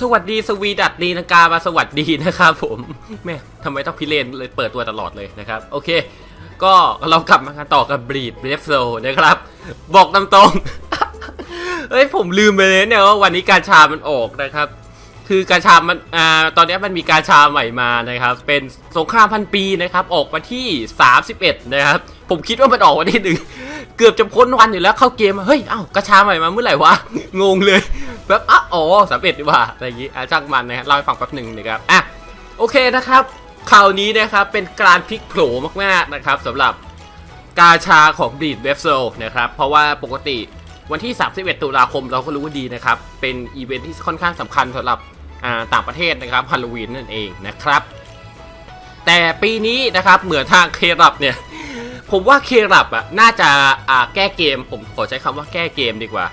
สวัสดีสวีดัดดีนากามาสวัสดีนะครับผมแม่ทำไมต้องพิเรนเลยเปิดตัวตลอดเลยนะครับ โอเค ก็เรากลับมากันต่อกับบรีดเบรฟโซนะครับ บอกตามตรงเฮ้ยผมลืมไปเลยเนี่ยว่าวันนี้การชามันออกนะครับ คือการชามันอ่าตอนนี้มันมีการชาใหม่มานะครับ เป็นสงครามพันปีนะครับ ออกมาที่ 31 นะครับ ผมคิดว่ามันออกวันที่หนึ่ง เกือบจะพ้นวันอยู่แล้วเข้าเกมเฮ้ยเอ้ากระชาใหม่มาเมื่อไหร่วะงงเลยแบบอะอ๋อสามเอ็ดดีกว่าอะไรอย่างงี้อะจ้างมันนะฮะเล่าให้ฟังแป๊บหนึ่งนะครับอะโอเคนะครับข่าวนี้นะครับเป็นการพลิกโผล่มากๆนะครับสำหรับกาชาของบีดเวฟโซนะครับเพราะว่าปกติวันที่ 31 ตุลาคมเราก็รู้ว่าดีนะครับ เป็นอีเวนท์ที่ค่อนข้างสำคัญสำหรับอ่าต่างประเทศนะครับฮาโลวีนนั่นเองนะครับ แต่ปีนี้นะครับเหมือนทางเครับเนี่ย ผมว่าเครับอะน่าจะอ่าแก้เกม ผมขอใช้คำว่าแก้เกมดีกว่า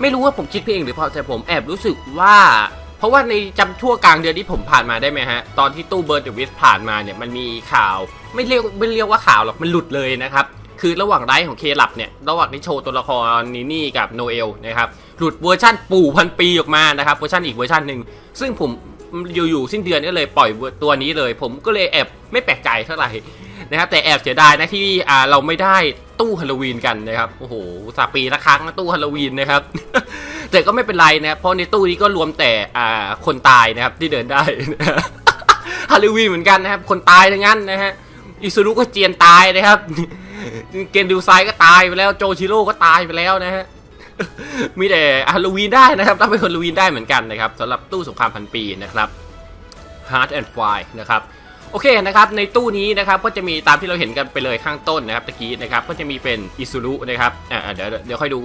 ไม่รู้ว่าผมคิดไปเองหรือเปล่าแต่ผมแอบรู้สึกว่า เพราะว่าในจำทั่วกลางเดือนที่ผมผ่านมาได้ไหมฮะ ตอนที่ตู้เบิร์ดเดวิสผ่านมาเนี่ยมันมีข่าว ไม่เรียกไม่เรียกว่าข่าวหรอกมันหลุดเลยนะครับคือระหว่างไลฟ์ของเคลับเนี่ย ระหว่างที่โชว์ตัวละครนินี่กับโนเอลนะครับ หลุดเวอร์ชั่นปู่พันปีออกมานะครับ เวอร์ชันอีกเวอร์ชันหนึ่ง ซึ่งผมอยู่ๆสิ้นเดือนก็เลยปล่อยตัวนี้เลย ผมก็เลยแอบไม่แปลกใจเท่าไหร่ นะครับแต่แอบเสียดายนะที่อ่าเราไม่ได้ตู้ฮาโลวีนกันนะครับโอ้โหสาปีละครั้งตู้ฮาโลวีนนะครับแต่ก็ไม่เป็นไรนะเพราะในตู้นี้ก็รวมแต่อ่าคนตายนะครับที่เดินได้ฮาโลวีนเหมือนกันนะครับ คนตายทั้งนั้นนะฮะอิซูรุก็เจียนตายนะครับเกนดูไซก็ตายไปแล้วโจชิโร่ก็ตายไปแล้วนะฮะมีแต่ฮาโลวีนได้นะครับต้องเป็นฮาโลวีนได้เหมือนกันนะครับสำหรับตู้สงครามพันปีนะครับ Heart and Fire นะครับ โอเคนะครับในตู้นี้นะครับก็จะมีตามที่เราเห็นกันไปเลยข้างต้นนะครับตะกี้นะครับก็จะมีเป็นอิซูรุนะครับอ่าเดี๋ยวเดี๋ยวค่อยดู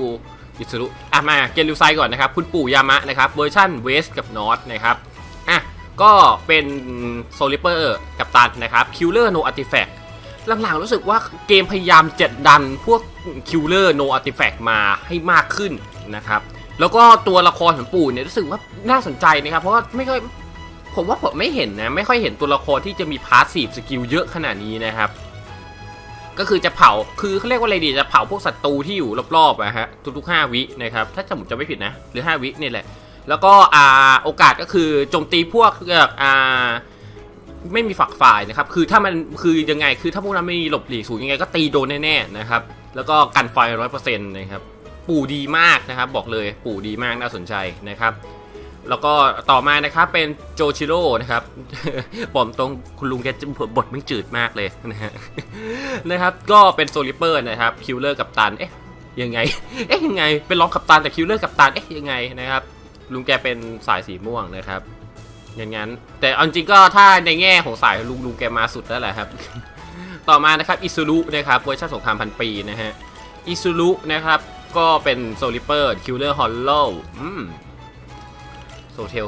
อิซูรุอะมาเกนริวไซก่อนนะครับคุณปู่ยามะนะครับเวอร์ชันเวสกับนอตนะครับอะก็เป็นโซลิเปอร์กับตันนะครับคิลเลอร์โนอาร์ติแฟกหลังๆรู้สึกว่าเกมพยายามจะดันพวกคิลเลอร์โนอาร์ติแฟกมาให้มากขึ้นนะครับแล้วก็ตัวละครของปู่เนี่ยรู้สึกว่าน่าสนใจนะครับ เพราะว่าไม่ค่อย ผมว่าผมไม่เห็นนะ ไม่ค่อยเห็นตัวละครที่จะมีพาสซีฟสกิลเยอะขนาดนี้นะครับ ก็คือจะเผาคือเขาเรียกว่าอะไรดีจะเผาพวกศัตรูที่อยู่รอบๆอะฮะทุกๆ 5 วินะครับถ้าผมจะไม่ผิดนะ หรือ 5 วินี่แหละ แล้วก็อ่าโอกาสก็คือโจมตีพวกแบบอ่าไม่มีฝักฝ่ายนะครับ คือถ้ามันคือยังไงคือถ้าพวกนั้นไม่มีหลบหลีกสูงยังไงก็ตีโดนแน่ๆนะครับ แล้วก็กันไฟร้อยเปอร์เซ็นต์นะครับ ปู่ดีมากนะครับ บอกเลยปู่ดีมากน่าสนใจนะครับ แล้วก็ต่อมานะครับเป็นโจชิโร่นะครับผมตรงคุณลุงแกบทไม่จืดมากเลยนะฮะนะครับก็เป็นโซลิเปอร์นะครับคิลเลอร์กับตันเอ๊ะยังไงเอ๊ะยังไงเป็นรองกับตันแต่คิลเลอร์กับตันเอ๊ะยังไงนะครับลุงแกเป็นสายสีม่วงนะครับอย่างนั้น แต่เอาจริงก็ถ้าในแง่ของสายลุงลุงแกมาสุดแล้วแหละครับ ต่อมานะครับอิซูรุนะครับเวอร์ชันสงครามพันปีนะฮะอิซูรุนะครับก็เป็นโซลิเปอร์คิลเลอร์ฮอลโลอืม โซเทล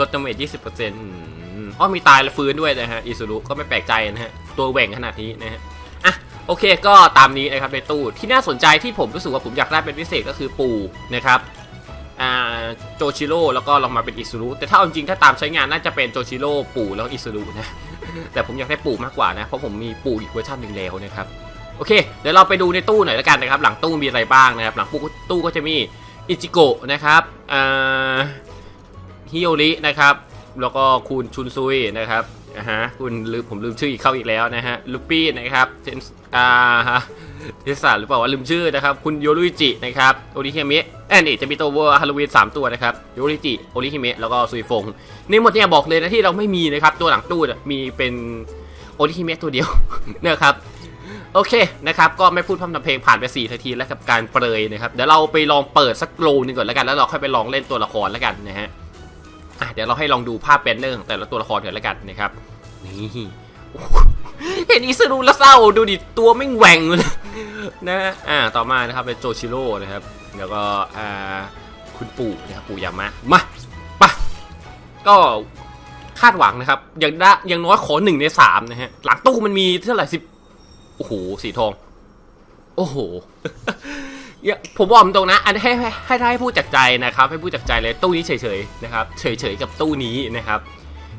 ลดดาเมจ20%อืมอ๋อมีตายและฟื้นด้วยนะฮะอิซูรุก็ไม่แปลกใจนะฮะ ตัวแหว่งขนาดนี้นะฮะอะโอเคก็ตามนี้นะครับในตู้ที่น่าสนใจที่ผมรู้สึกว่าผมอยากได้เป็นพิเศษก็คือปูนะครับอ่าโจชิโร่แล้วก็ลองมาเป็นอิซูรุแต่ถ้าเอาจริงถ้าตามใช้งานน่าจะเป็นโจชิโร่ปูแล้วอิซูรุนะแต่ผมอยากได้ปูมากกว่านะเพราะผมมีปูอีกเวอร์ชันหนึ่งแล้วนะครับโอเค เดี๋ยวเราไปดูในตู้หน่อยล้วกันนะครับ หลังตู้มีอะไรบ้างนะครับ หลังตู้ก็จะมีอิจิโกะนะครับอ่า ฮิโอรินะครับ แล้วก็คุณชุนซุยนะครับนะฮะคุณลืมผมลืมชื่ออีกเข้าอีกแล้วนะฮะลูปี้นะครับเจนอ่าฮะเทสาหรือเปล่าว่าลืมชื่อนะครับ คุณโยรุจินะครับโอริฮิเมะแอนนี่จะมีตัววัวฮาโลวีนสามตัวนะครับโยรุจิโอริฮิเมะแล้วก็ซุยฟงนี่หมดเนี่ยบอกเลยนะที่เราไม่มีนะครับ ตัวหลังตู้มีเป็นโอริฮิเมะตัวเดียวนะครับโอเคนะครับก็ไม่พูดพร่ำทำเพลงผ่านไป4นาทีแล้วกับการเปรยนะครับเดี๋ยวเราไปลองเปิดสักโลนึงก่อนแล้วกันแล้วเราค่อยไปลองเล่นตัวละครแล้วกันนะฮะ อะเดี๋ยวเราให้ลองดูภาพแบนเนอร์ของแต่ละตัวละครก่อนแล้วกันนะครับ นี่เห็นอิสรูแล้วเศร้าดูดิตัวไม่แหว่งเลยนะอ่าต่อมานะครับเป็นโจชิโร่นะครับแล้วก็อ่าคุณปู่นะครับปู่ยามะมาไปะก็คาดหวังนะครับ อย่างได้อย่างน้อยขอหนึ่งในสามนะฮะหลังตู้มันมีเท่าไหร่สิบโอ้โหสีทอง โอ้โห ผมบอกตรงนะอันให้ให้ถ้ให้พูดจากใจนะครับ ให้พูดจากใจเลยตู้นี้เฉยๆนะครับ เฉยๆกับตู้นี้นะครับ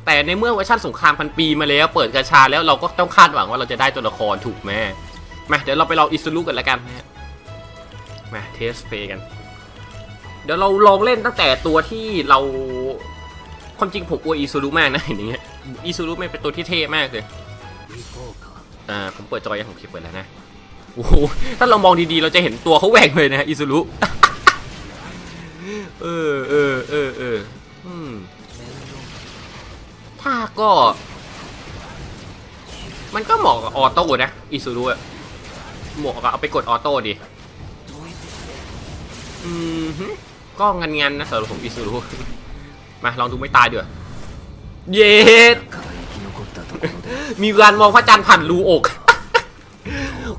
แต่ในเมื่อเวอร์ชันสงครามพันปีมาแล้ว เปิดกระชาแล้วเราก็ต้องคาดหวังว่าเราจะได้ตัวละครถูกไหมไหมเดี๋ยวเราไปลองอิซูรุกันละกันนะมาเทสเฟย์กัน เดี๋ยวเราลองเล่นตั้งแต่ตัวที่เราความจริงผมอวอิซูรุมากนะอย่างเงี้ยอิซูรุไม่เป็นตัวที่เท่มากเลยอ่าผมเปิดจอยของคลิปไปแล้วนะ โอ้โหถ้าเรามองดีๆ เราจะเห็นตัวเขาแหวกเลยนะอิซุรุเออเออเออเออถ้าก็ มันก็เหมาะกับออโต้นะอิซุรุอะเหมาะกับเอาไปกดออโต้ดิอืมก็งันงันนะสำหรับผมอิซุรุมาลองดูไม่ตายเดือดเย็ดมีการมองพระจันทร์ผ่านรูอก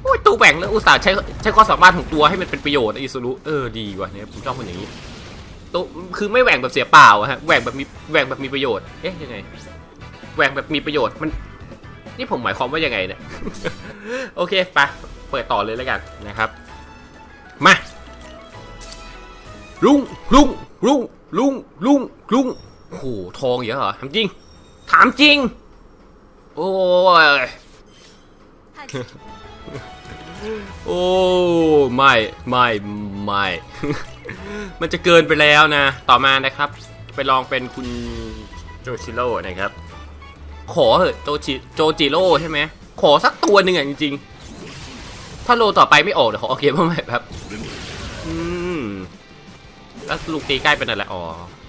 โอ้ยตู้แบ่งแล้วอุตส่าห์ใช้ใช้ความสามารถของตัวให้มันเป็นประโยชน์นะอิสุรุเออดีว่ะเนี่ยผมชอบคนอย่างนี้ตัวคือไม่แหว่งแบบเสียเปล่าฮะแหว่งแบบมีแหว่งแบบมีประโยชน์เอ๊ะยังไงแหว่งแบบมีประโยชน์มันนี่ผมหมายความว่ายังไงเนี่ยโอเคไปเปิดต่อเลยแล้วกันนะครับมาลุงลุงลุงลุงลุงลุงโอ้โหทองเยอะเหรอถามจริง ถามจริง โอ้ย โอ้ไม่ไม่ไม่ มันจะเกินไปแล้วนะ ต่อมานะครับ ไปลองเป็นคุณโจชิโร่นะครับ ขอเหอะโจจิโจจิโร่ใช่ไหมขอสักตัวหนึ่งอะจริงๆ ถ้าโลต่อไปไม่ออกเดี๋ยวขอเอเกมาใหม่ครับอืมแล้วลุงตีใกล้เป็นอะไรอ๋อ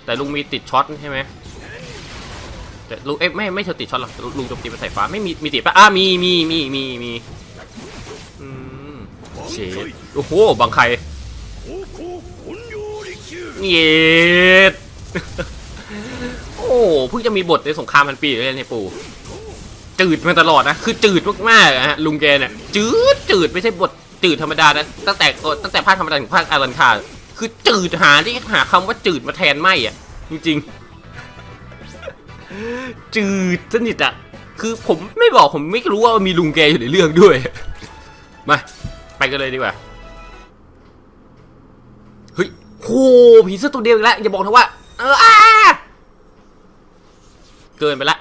แต่ลุงมีติดช็อตใช่ไหมแต่ลุงเอ๊ะไม่ไม่เธอติดช็อตหรอกลุงโจมตีเป็นสายฟ้าไม่มีมีติดปะอะมีมีมีมีมี ชดโอ้โหบางใครเย็ดโอ้เพิ่งจะมีบทในสงครามพันปีเลยเนี่ปู่จืดมาตลอดนะ คือจืดมากมาๆฮะลุงแกเนี่ยจืดจืดไม่ใช่บทจืดธรรมดานะตั้งแต่ตั้งแต่ภาคธรรมดาถึงภาคอารันคาคือจืดหาที่หาคำว่าจืดมาแทนไม่อะ จริง ๆ จืดสนิทอะ คือผมไม่บอกผมไม่รู้ว่ามีลุงแกอยู่ในเรื่องด้วย มา ไปกันเลยดีกว่า เฮ้ยโหผีเสื้อตัวเดียวอีกแล้ว อย่าบอกนะว่า เอออาเกินไปละ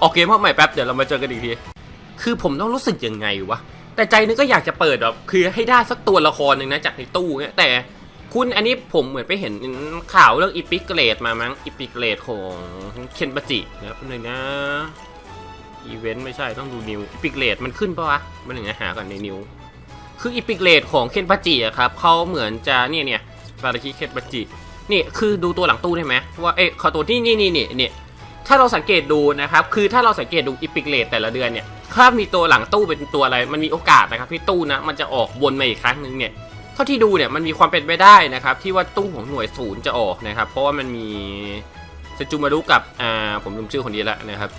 ออกเกมเข้าใหม่แป๊บ เดี๋ยวเรามาเจอกันอีกที คือผมต้องรู้สึกยังไงวะ แต่ใจนึงก็อยากจะเปิดแบบคือให้ได้สักตัวละครหนึ่งนะจากในตู้เนี่ยแต่คุณอันนี้ผมเหมือนไปเห็นข่าวเรื่องอีพิกเกรดมามั้งอีพิกเกรดของเคนบาจินะครับหนึ่งนะ อีเวนต์ไม่ใช่ต้องดูนิวอีพิกเรดมันขึ้นปะวะมันหนึ่งนะหาก่อนในนิวคืออีพิกเรดของเคนปาจิอะครับเขาเหมือนจะเนี่ยเนี่ยซาดาคิเคนปาจินี่คือดูตัวหลังตู้ได้ไหมว่าเอ๊ะเขาตัวที่นี่นี่นี่นี่ถ้าเราสังเกตดูนะครับคือถ้าเราสังเกตดูอีพิกเรดแต่ละเดือนเนี่ยถ้ามีตัวหลังตู้เป็นตัวอะไร มันมีโอกาสนะครับที่ตู้นะมันจะออกวนมาอีกครั้งหนึ่งเนี่ยเท่าที่ดูเนี่ยมันมีความเป็นไปได้นะครับที่ว่าตู้ของหน่วยศูนย์จะออกนะครับเพราะว่ามันมีเซจูมารุกับอ่าผมลืมชื่อคนนี้แล้วนะครับ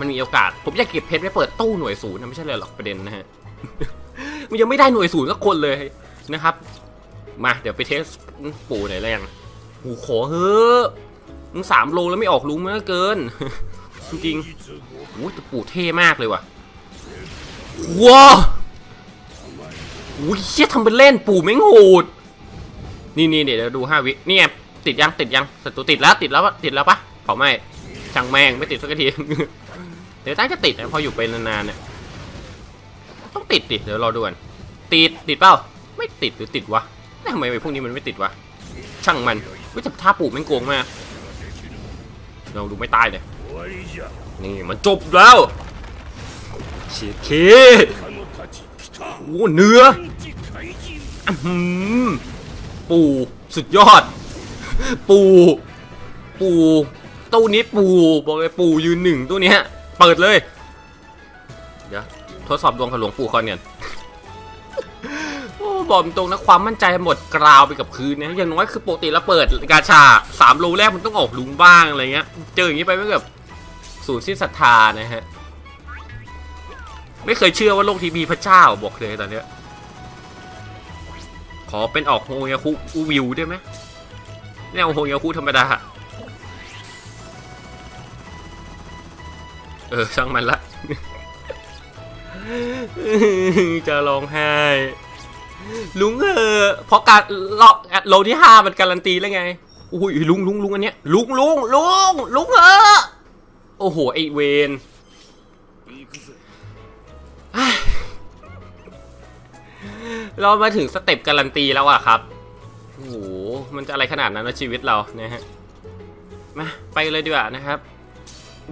มันมีโอกาส ผมอยากเก็บเพชรไว้เปิดตู้หน่วยศูนย์นะไม่ใช่เลยหรอกประเด็นนะฮะ มันยังไม่ได้หน่วยศูนย์สักคนเลยนะครับ มาเดี๋ยวไปเทสปู่หน่อยแล้วกันหูขอเฮ้อมึงสามโลแล้วไม่ออกลุงมากเกิน จริงๆโอ้แต่ปู่เท่มากเลยว่ะว้าโอ้ยเชี่ยทำเป็นเล่นปู่ไม่งโหดนี่นี่เดี๋ยวดูห้าวินี่ไงติดยังติดยังศัตรูติดแล้วติดแล้วปะติดแล้วปะเผาไหม่ช่างแม่งไม่ติดสักที ดี๋ยวน่าจะติดนะพออยู่ไปนานๆเนี่ยต้องติดดิเดี๋ยวรอดูกันติดติดเปล่าไม่ติดหรือติดวะทำไมไอ้พวกนี้มันไม่ติดวะช่างมันวิจับท่าปู่แมันโกงมากเราดูไม่ตายเลยนี่มันจบแล้วเฉียดเโอ้เนื้อปู่สุดยอด ปู่ปู่ตู้นี้ปู่บอกเลยปู่ยืนหนึ่งตู้เนี้ย เปิดเลย เดี๋ยวทดสอบดวงของหลวงปู่คอนเนี่ยโอ้บอกตรงนะความมั่นใจหมดกราวไปกับคืนนะอย่างน้อยคือปกติแล้วเปิดกาชาสามโลแรกมันต้องออกลุงบ้างอะไรเงี้ย เจออย่างนี้ไปไม่แบบสูญสิ้นศรัทธานะฮะ ไม่เคยเชื่อว่าโลกทีมีพระเจ้าบอกเลยตอนเนี้ยขอเป็นออกโฮยาคุอูวิวได้ไหมไม่เอาโฮยาคุธรรมดา เออช่างมันละ จะร้องไห้ ลุงเออเพราะการรอโลที่ห้ามันการันตีแล้วไง อุ้ยลุงลุงลุงอันเนี้ยลุงลุงลุงลุงเออโอ้โหไอเวนเรามาถึงสเต็ปการันตีแล้วอะครับโอ้โหมันจะอะไรขนาดนั้นนะชีวิตเราเนี่ยฮะ มาไปเลยดีกว่านะครับ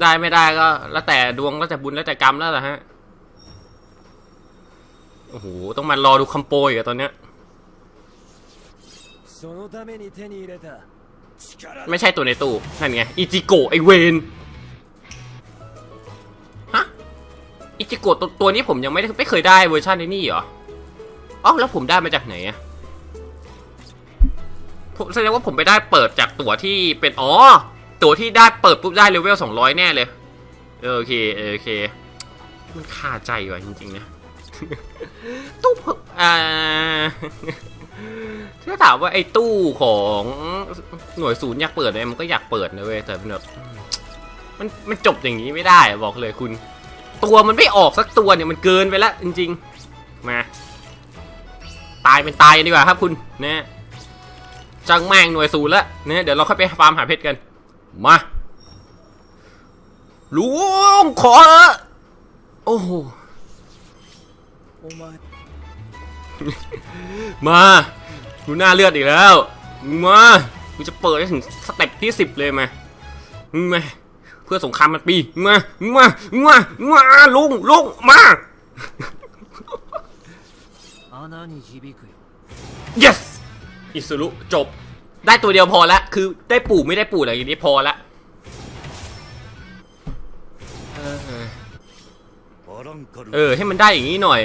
ได้ไม่ได้ก็ แล้วแต่ดวงแล้วแต่บุญแล้วแต่กรรมแล้วล่ะฮะ โอ้โห ต้องมารอดูคำโปรอีกอะตอนเนี้ย ไม่ใช่ตัวในตู้ นั่นไง อิจิโกะไอเวนฮะ อิจิโกะตัวตัวนี้ผมยังไม่ไม่เคยได้เวอร์ชันในนี่เหรออ๋อแล้วผมได้มาจากไหนอะผมแสดงว่าผมไปได้เปิดจากตั๋วที่เป็น อ๋อ ตัวที่ได้เปิดปุ๊บได้เลเวลสองร้อยแน่เลย โอเคโอเค มันคาใจว่ะจริงๆนะตู้เอ่าถ้าถามว่าไอ้ตู้ของหน่วยศูนย์อยากเปิดไหมมันก็อยากเปิดนะเว้ยแต่แบบมันมันจบอย่างนี้ไม่ได้บอกเลยคุณ ตัวมันไม่ออกสักตัวเนี่ยมันเกินไปแล้วจริง ๆ มา ตายเป็นตายดีกว่าครับคุณนะจังแม่งหน่วยศูนย์ละเนี่ยเดี๋ยวเราค่อยไปฟาร์มหาเพชรกัน มาลุงขอ โอ้โหมาดูหน้าเลือดอีกแล้ว มากูจะเปิดถึงสเต็ปที่สิบเลยไหมมเพื่อสงครามมันปีมามามามาลุงลุงมา yes อิสุรุจบ ได้ตัวเดียวพอละคือได้ปู่ไม่ได้ปู่อะไรอย่างนี้พอละเออ ให้มันได้อย่างนี้หน่อย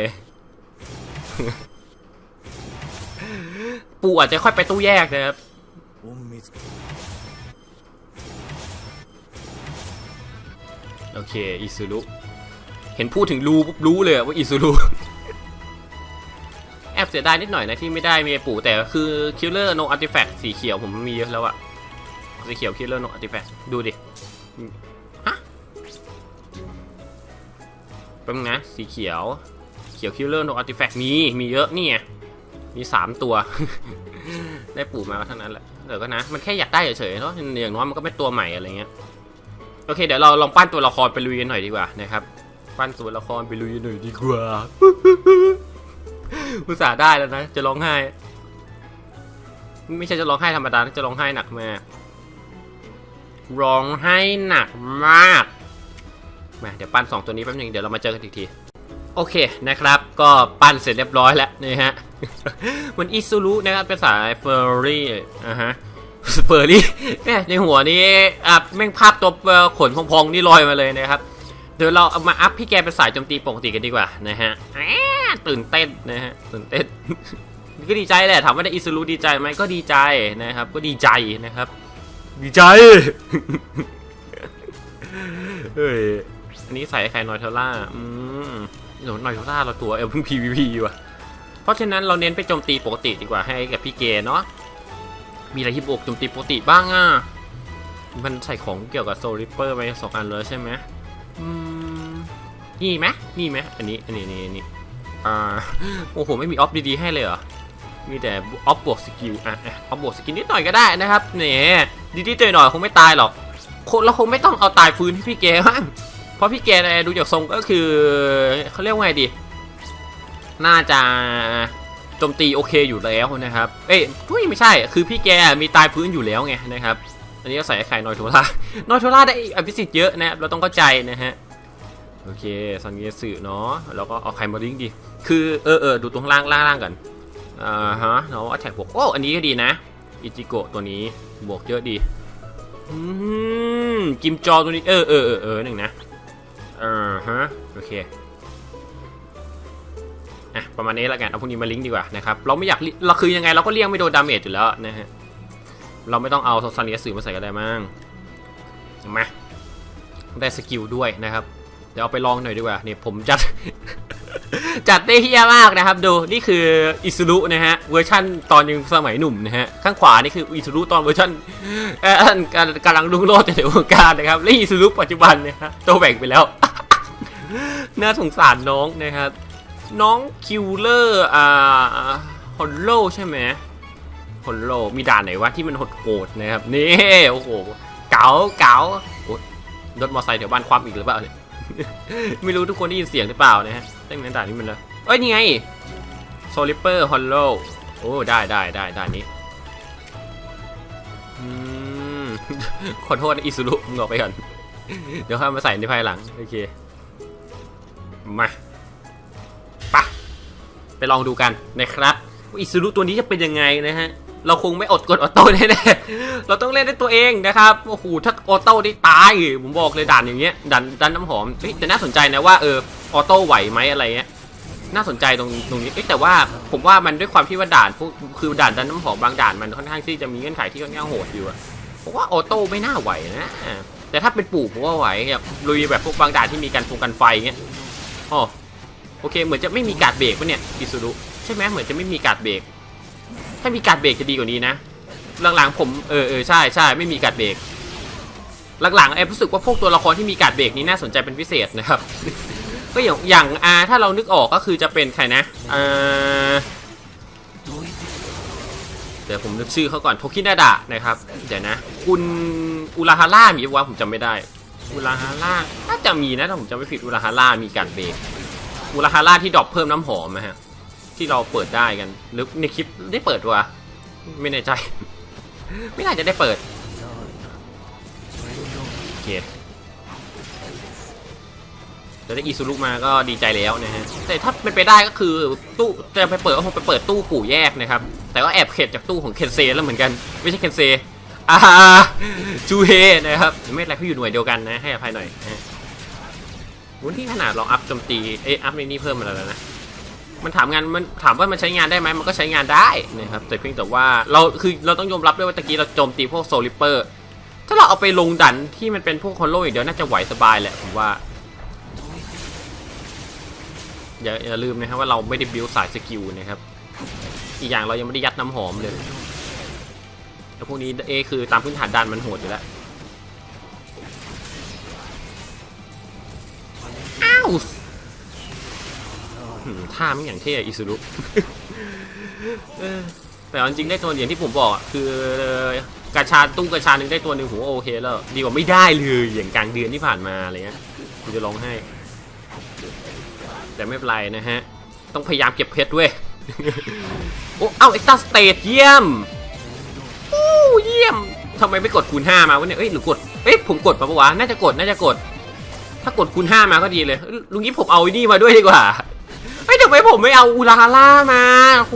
ปู่อาจจะค่อยไปตู้แยกนะครับโอเคอิสุรุเห็นพูดถึงรูปุ๊บรู้เลยว่าอิสุรุ เสียดายนิดหน่อยนะที่ไม่ได้เมียปู่แต่คือคิลเลอร์โนอาร์ติแฟกสีเขียวผมมีเยอะแล้วอะสีเขียวคิลเลอร์โนอาร์ติแฟกดูดิฮะแป๊บนึงสีเขียวเขียวคิลเลอร์โนอาร์ติแฟกมีมีเยอะนี่ไงมีสามตัว ได้ปู่มาก็เท่านั้นแหละแต่ก็นะ มันแค่อยากได้เฉยๆเนาะอย่างน้อยมันก็ไม่ตัวใหม่อะไรเงี้ยโอเคเดี๋ยวเราลองปั้นตัวละครไปลุยกันหน่อยดีกว่านะครับปั้นตัวละครไปลุยกันหน่อยดีกว่า อุตส่าห์ได้แล้วนะ จะร้องไห้ ไม่ใช่จะร้องไห้ธรรมดาจะร้องไห้หนักมากร้องไห้หนักมากมาเดี๋ยวปั้นสองตัวนี้แป๊บนึงเดี๋ยวเรามาเจอกันอีกที โอเคนะครับ ก็ปั้นเสร็จเรียบร้อยแล้วนี่ฮะ มันอิซูรุนะครับเป็นสายเฟอร์รี่อะฮะเฟอร์รี่แม่ในหัวนี้อะแม่งภาพตัวขนพองๆนี่ลอยมาเลยนะครับ เดี๋ยวเราเอามาอัพพี่แกเป็นสายโจมตีปกติกันดีกว่านะฮะ ตื่นเต้นนะฮะตื่นเต้นก็ดีใจแหละถามว่าได้อิซูรุดีใจไหมก็ดีใจนะครับ ก็ดีใจนะครับ ดีใจเฮ้ยอันนี้ใส่ใครนอยเทล่าอืมเดี๋ยวนอยเทล่าเราตัวเอลเพิ่ง PVP ว่ะเพราะฉะนั้นเราเน้นไปโจมตีปกติดีกว่าให้กับพี่เกเนาะมีอะไรที่บวกโจมตีปกติบ้างอะมันใส่ของเกี่ยวกับโซลิปเปอร์ไปสองอันเลยใช่ไหมอืมนี่ไหมนี่ไหมอันนี้อันนี้นี่นี่ อ่าโอ้โหไม่มีออฟดีๆให้เลยเหรอ มีแต่ออฟบวกสกิลอะออฟบวกสกิลนิดหน่อยก็ได้นะครับเนี่ยดีๆตัวหน่อยคงไม่ตายหรอกคงเราคงไม่ต้องเอาตายฟื้นให้พี่แกบ้างเพราะพี่แกดูจากทรงก็คือเขาเรียกว่าไงดี น่าจะโจมตีโอเคอยู่แล้วนะครับ เอ้ยไม่ใช่ คือพี่แกมีตายพื้นอยู่แล้วไงนะครับ อันนี้ก็ใส่ไข่นอยโทล่านอยโทล่าได้อภิสิทธิ์เยอะนะครับ เราต้องเข้าใจนะฮะ โอเคซันเยสึเนาะแล้วก็เอาไข่มาลิงก์ดีคือเออเออดูตรงล่างล่างล่างกันอ่าฮะเนาะแท็กบวกโอ้อันนี้ก็ดีนะอิจิโกะตัวนี้บวกเยอะดีอืมกิมจอตัวนี้เออเออเออเออหนึ่งนะอ่าฮะโอเคอะประมาณนี้ล้วกันเอาพวกนี้มาลิงก์ดีกว่านะครับเราไม่อยากเราคือยังไงเราก็เลี่ยงไม่โดนดาเมจอยู่แล้วนะฮะเราไม่ต้องเอาซันเนียสื่อมาใส่ก็ได้มั้งมาได้สกิลด้วยนะครับ เดี๋ยวเอาไปลองหน่อยดีกว่าเนี่ยผมจัด จัดได้เฮี้ยมากนะครับ ดูนี่คืออิซูรุนะฮะเวอร์ชั่นตอนยังสมัยหนุ่มนะฮะข้างขวานี่คืออิซูรุตอนเวอร์ชันเอ่อกำลังรุ่งโรจน์ในวงการนะครับและอิซูรุปัจจุบันเนี่ยฮะตัวแบ่งไปแล้วน่าสงสารน้องนะครับ น้องคิวเลอร์อ่าฮอลโลใช่ไหมฮอลโลมีด่านไหนวะที่มันโหดๆนะครับนี่โอ้โหเก๋าเก๋ารถมอเตอร์ไซค์แถวบ้านความอีกหรือเปล่าเนี่ย ไม่รู้ทุกคนได้ยินเสียงหรือเปล่านะฮะตั้งแต่ด่านนี้มันเลยเอ้ยนี่ไงโซลิเปอร์ฮอลโลโอ้ได้ได้ได้ด่านนี้อืมขอโทษนะอิสุรุมึงออกไปก่อน เดี๋ยวค่อยมาใส่ในภายหลัง โอเค มาไปะไปลองดูกันนะครับว่าอิสุรุตัวนี้จะเป็นยังไงนะฮะ เราคงไม่อดกดออโต้แน่ๆเราต้องเล่นด้วยตัวเองนะครับโอ้โหถ้าออโต้ได้ตายผมบอกเลยด่านอย่างเงี้ยดันดันน้ำหอมเฮ้ยแต่น่าสนใจนะว่าเออออโต้ไหวไหมอะไรเงี้ยน่าสนใจตรงตรงนี้เอ้ยแต่ว่าผมว่ามันด้วยความที่ว่าด่านพวกคือด่านดันน้ำหอมบางด่านมันค่อนข้างที่จะมีเงื่อนไขที่ค่อนข้างโหดอยู่อะผมว่าออโต้ไม่น่าไหวนะแต่ถ้าเป็นปู่ผมว่าไหวแบบลุยแบบพวกบางด่านที่มีการฟงกันไฟเงี้ยอ๋อโอเคเหมือนจะไม่มีการเบรกปะเนี่ยอิสุรุใช่ไหมเหมือนจะไม่มีการเบรก ถ้ามีการเบรกจะดีกว่านี้นะหลังๆผมเออเออใช่ใช่ไม่มีการเบรกหลังๆแอบรู้สึกว่าพวกตัวละครที่มีการเบรกนี้น่าสนใจเป็นพิเศษนะครับ ก็อย่างอย่างอาถ้าเรานึกออกก็คือจะเป็นใครนะอ่าเดี๋ยวผมนึกชื่อเขาก่อนโทคินาดะนะครับ เดี๋ยวนะคุณอุราฮาร่ามีปะวะผมจำไม่ได้อุราฮาร่าน่าจะมีนะถ้าผมจำไม่ผิดอุราฮาร่ามีการเบรกอุราฮาร่าที่ดรอปเพิ่มน้ำหอมนะฮะ ที่เราเปิดได้กันหรือในคลิปได้เปิดวะไม่แน่ใจ ไม่น่าจะได้เปิดโอเคแต่ถ้อีซูรุมาก็ดีใจแล้วนะฮะแต่ถ้าเป็นไปได้ก็คือตู้จะไปเปิดก็คงไปเปิดตู้ปู่แยกนะครับ แต่ก็แอบเข็ดจากตู้ของเคนเซแล้วเหมือนกัน ไม่ใช่เคนเซอ่าจูเฮนะครับไม่เป็นไรเขาอยู่หน่วยเดียวกันนะให้อภัยหน่อยนะฮะวันที่ขนาดลองอัพโจมตีเอ้ยอัพในนี้เพิ่มมาแล้วนะ มันถามงานมันถามว่ามันใช้งานได้ไหมมันก็ใช้งานได้นะครับแต่เพียงแต่ว่าเราคือเราต้องยอมรับด้วยว่าตะกี้เราโจมตีพวกโซลิเปอร์ถ้าเราเอาไปลงดันที่มันเป็นพวกคอนโลอย่เดียวน่าจะไหวสบายแหละผมว่าอย่าอย่าลืมนะครับว่าเราไม่ได้บิวสายสกิลนะครับอีกอย่างเรายังไม่ได้ยัดน้ำหอมเลยแล้วพวกนี้เอคือตามพื้นฐานดันมันโหดอยู่แล้วอ้าว ท่าไม่อย่างเท่อิสุรุแต่จริงได้ตัวอย่างที่ผมบอกคือกระชาตู้กระชาหนึ่งได้ตัวหนึ่งผมว่าโอเคแล้วดีกว่าไม่ได้เลยอย่างกลางเดือนที่ผ่านมาอะไรเงี้ยกูจะร้องไห้ แต่ไม่เป็นไรนะฮะ ต้องพยายามเก็บเพชรด้วยโอ้เอ้าเอ็กซ์ตาสเตทเยี่ยมโอ้เยี่ยมทำไมไม่กดคูณ5มาวะเนี่ยเอ้ยหรือกดเอ้ยผมกดปะปะวะน่าจะกดน่าจะกด ถ้ากดคูณ5มาก็ดีเลยเอ้ยลุงนี้ผมเอาไอ้นี่มาด้วยดีกว่า เอ้ยทำไมผมไม่เอาอูราฮาร่ามาโอ้โห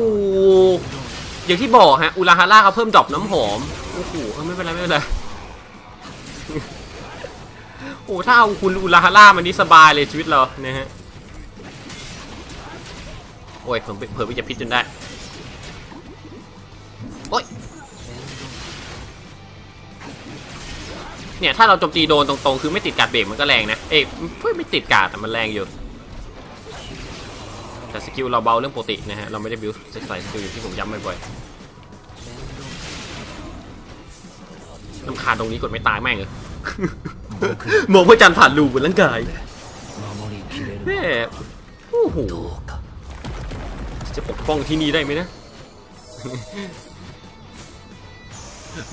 อย่างที่บอกฮะอูราฮาร่าเขาเพิ่มดรอปน้ำหอมโอ้โหเออไม่เป็นไรไม่เป็นไรโอ้ถ้าเอาคุณอูราฮาร่ามันนี่สบายเลยชีวิตเรานะฮะโอ้ยเผลอเผลอไปจะพิษจนได้โอ้ยเนี่ยถ้าเราโจมตีโดนตรงๆ คือไม่ติดการดเบรกมันก็แรงนะ เอ้ยไม่ไม่ติดการดแต่มันแรงอยู่ แต่สกิลเราเบาเรื่องปกตินะฮะเราไม่ได้บิวใส่สกิลอยู่ที่ผมย้ำบ่อยๆลำคาญตรงนี้กดไม่ตายแม่งเลยมองพ่ะจันทร์ผ่านรูบนร่างกายแม่โอ้โหจะปกป้องที่นี่ได้ไหมนะ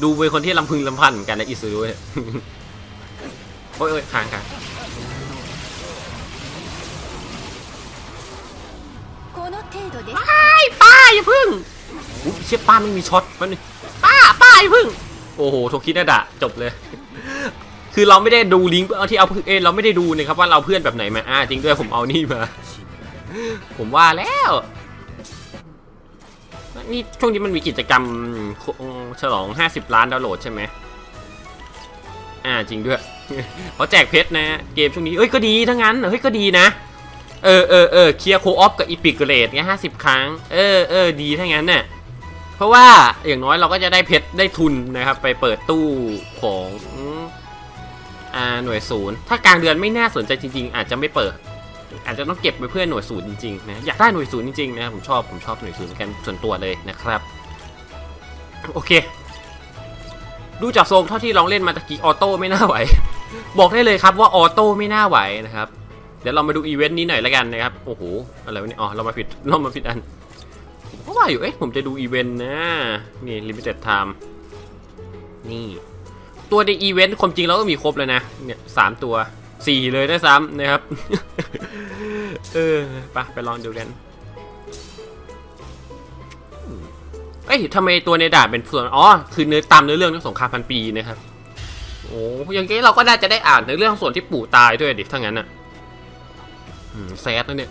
ดูเป็นคนที่ลำพึงลำพันกันนะอิสุด้วยโอ้ยโอ้ยค้างค่ะ ป้าป้าอย่าพึ่งอุ๊ยเชี่ยป้าไม่มีช็อตแป๊บนึงป้าป้าอย่าพึ่ง โอ้โหโทคินาดะจบเลย คือเราไม่ได้ดูลิงก์เอาที่เอาเอยเราไม่ได้ดูนะครับว่าเราเพื่อนแบบไหนมาอ่าจริงด้วยผมเอานี่มา ผมว่าแล้วนี่ช่วงนี้มันมีกิจกรรมฉลอง 50 ล้านดาวน์โหลดใช่ไหมอ่าจริงด้วยเขาแจกเพชรนะ เกมช่วงนี้เอ้ยก็ดีทั้งนั้นเฮ้ยก็ดีนะ เออเออเออเคลียร์โคออฟกับอีพิกเกรดเงี้ยห้าสิบครั้ง เออเออดีทั้งนั้นเนี่ยเพราะว่าอย่างน้อยเราก็จะได้เพชรได้ทุนนะครับ ไปเปิดตู้ของอ่าหน่วยศูนย์ถ้ากลางเดือนไม่น่าสนใจจริง ๆ อาจจะไม่เปิด อาจจะต้องเก็บไว้เพื่อหน่วยศูนย์จริงๆนะอยากได้หน่วยศูนย์จริงๆนะผมชอบผมชอบหน่วยศูนย์เหมือนกันส่วนตัวเลยนะครับ โอเค ดูจากทรงเท่าที่ลองเล่นมาตะกี้ออโต้ไม่น่าไหว บอกได้เลยครับว่าออโต้ไม่น่าไหวนะครับ เดี๋ยวเรามาดูอีเวนต์นี้หน่อยละกันนะครับ โอ้โห อะไรวะเนี่ย อ๋อ เรามาผิด เรามาผิดอันผมก็ว่าอยู่ เอ๊ะ ผมจะดูอีเวนต์นะ นี่ limited time นี่ ตัวในอีเวนต์ความจริงเราก็มีครบเลยนะ เนี่ยสามตัวสี่เลยได้ซ้ำนะครับ เออ ไปไปลองดูกันเอ้ยทำไมตัวในดาบเป็นส่วน อ๋อ คือเนื้อตามเนื้อเรื่องทั้งสงครามพันปีนะครับ โอ้อย่างงี้เราก็น่าจะได้อ่านในเรื่องส่วนที่ปู่ตายด้วยดิ ถ้างั้นอะ แซดนะเนี่ย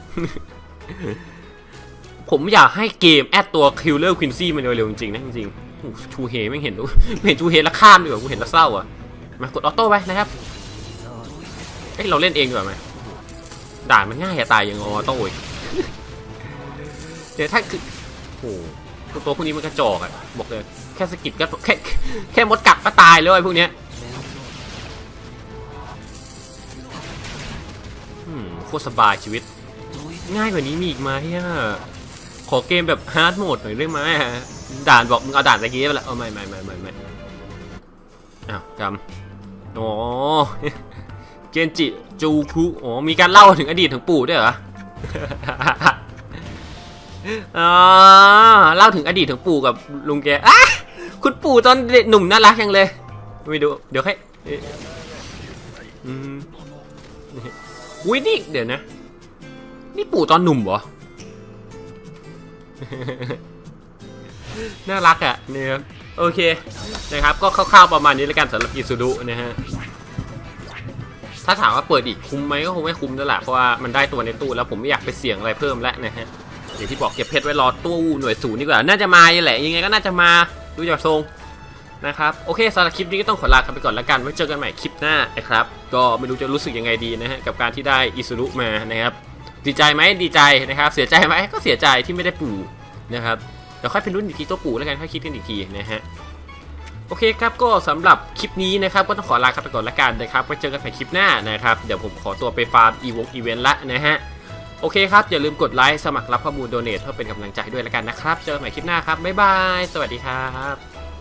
ผมอยากให้เกมแอดตัวคิลเลอร์ควินซี่มันเร็วๆจริงๆนะจริงๆชูเฮไม่เห็นดูไม่เห็นชูเฮแล้วข้ามดีกว่ากูเห็นแล้วเศร้าอะ มากดออโต้ไปนะครับ เอ้ยเราเล่นเองดีกว่าไหมด่านมันง่ายอะตายย่างออโต้อีกเดี๋ยวถ้าคือโอ้ตัวพวกนี้มันกระจอกอะบอกเลยแค่สกิดก็แค่แค่มดกัดก็ตายเลยไอ้พวกเนี้ย ตรสบายชีวิต ง่ายกว่านี้มีอีกไหมอะขอเกมแบบฮาร์ดโหมดหน่อยได้ไหมอะด่านบอกมึงเอาด่านตะกี้ไปละเอาไม่ไม่ไม่ไม่ไม่อ้าวกำอ๋อเจนจิจูคุอ๋อมีการเล่าถึงอดีตถึงปู่ด้วยเหรออ๋อเล่าถึงอดีตถึงปู่กับลุงแกอะคุณปู่ตอนเด็กหนุ่มน่ารักจังเลยไปดู เดี๋ยวให้อืม อุ้ยนี่เดี๋ยวนะ นี่ปู่ตอนหนุ่มเหรอ น่ารักอะเนี่ยครับโอเคนะครับ ก็คร่าวๆประมาณนี้แล้วกันสำหรับอิสุดุนะฮะถ้าถามว่าเปิดอีกคุ้มไหมก็คงไม่คุ้มแล้วแหละเพราะว่ามันได้ตัวในตู้แล้วผมไม่อยากไปเสี่ยงอะไรเพิ่มแล้วนะฮะอย่างที่บอกเก็บเพชรไว้รอตู้หน่วยศูนย์ดีกว่าน่าจะมาแหละยังไงก็น่าจะมาดูจากทรง นะครับ โอเคสำหรับคลิปนี้ก็ต้องขอลากันไปก่อนแล้วกัน ไว้เจอกันใหม่คลิปหน้านะครับ ก็ไม่รู้จะรู้สึกยังไงดีนะฮะ กับการที่ได้อิสุรุมานะครับ ดีใจไหมดีใจนะครับ เสียใจไหมก็เสียใจที่ไม่ได้ปู่นะครับ เดี๋ยวค่อยไปรุ่นอีกทีตัวปู่แล้วกันค่อยคิดกันอีกทีนะฮะ โอเคครับ ก็สำหรับคลิปนี้นะครับก็ต้องขอลาไปก่อนและกันนะครับ ไว้เจอกันใหม่คลิปหน้านะครับ เดี๋ยวผมขอตัวไปฟาร์มอีวงอีเวนต์ละนะฮะโอเคครับ อย่าลืมกดไลค์ สมัครรับข้อมูลโดเนทเพื่อเป็นกำลังใจด้วยละกันนะครับ เจอกันใหม่คลิปหน้าครับ บ๊ายบาย สวัสดีครับ